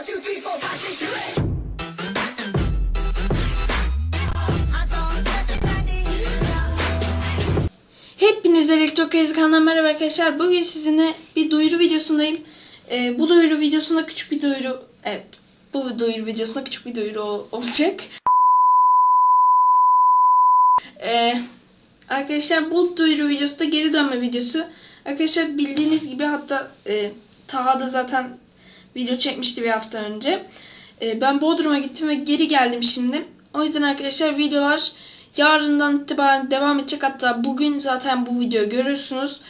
One, two, three, four. Hepinize Elektro Crazy kanalına merhaba arkadaşlar. Bugün sizinle bir duyuru videosundayım. Ee, bu duyuru videosunda küçük bir duyuru... Evet. Bu duyuru videosunda küçük bir duyuru ol- olacak. Ee, arkadaşlar bu duyuru videosu da geri dönme videosu. Arkadaşlar bildiğiniz gibi hatta e, Taha da zaten video çekmişti bir hafta önce. E, ben Bodrum'a gittim ve geri geldim şimdi. O yüzden arkadaşlar videolar yarından itibaren devam edecek. Hatta bugün zaten bu videoyu görürsünüz.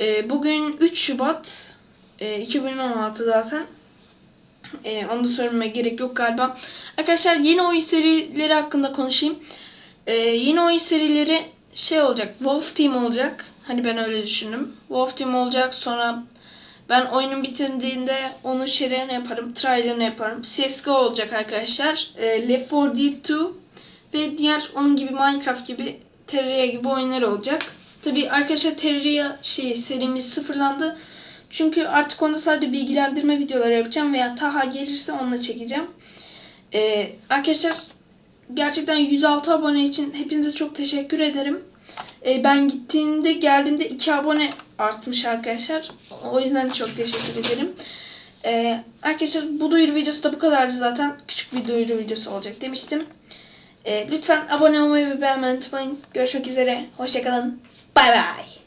E, bugün 3 Şubat e, 2016 zaten. E, onu da söylemeye gerek yok galiba. Arkadaşlar yeni oyun serileri hakkında konuşayım. E, yeni oyun serileri şey olacak. Wolf Team olacak. Hani ben öyle düşündüm. Wolf Team olacak. Sonra ben oyunun bitirdiğinde onun şeylerini yaparım. Trial'ını yaparım. CSGO olacak arkadaşlar. E, Left 4 Dead 2 ve diğer onun gibi Minecraft gibi Terraria gibi oyunlar olacak. Tabi arkadaşlar Terraria şey serimiz sıfırlandı. Çünkü artık onda sadece bilgilendirme videoları yapacağım veya Taha gelirse onunla çekeceğim. Ee, arkadaşlar gerçekten 106 abone için hepinize çok teşekkür ederim. Ee, ben gittiğimde geldiğimde 2 abone artmış arkadaşlar. O yüzden çok teşekkür ederim. Ee, arkadaşlar bu duyuru videosu da bu kadardı zaten. Küçük bir duyuru videosu olacak demiştim. Ee, lütfen abone olmayı ve beğenmeyi unutmayın. Görüşmek üzere. Hoşçakalın. Bay bay.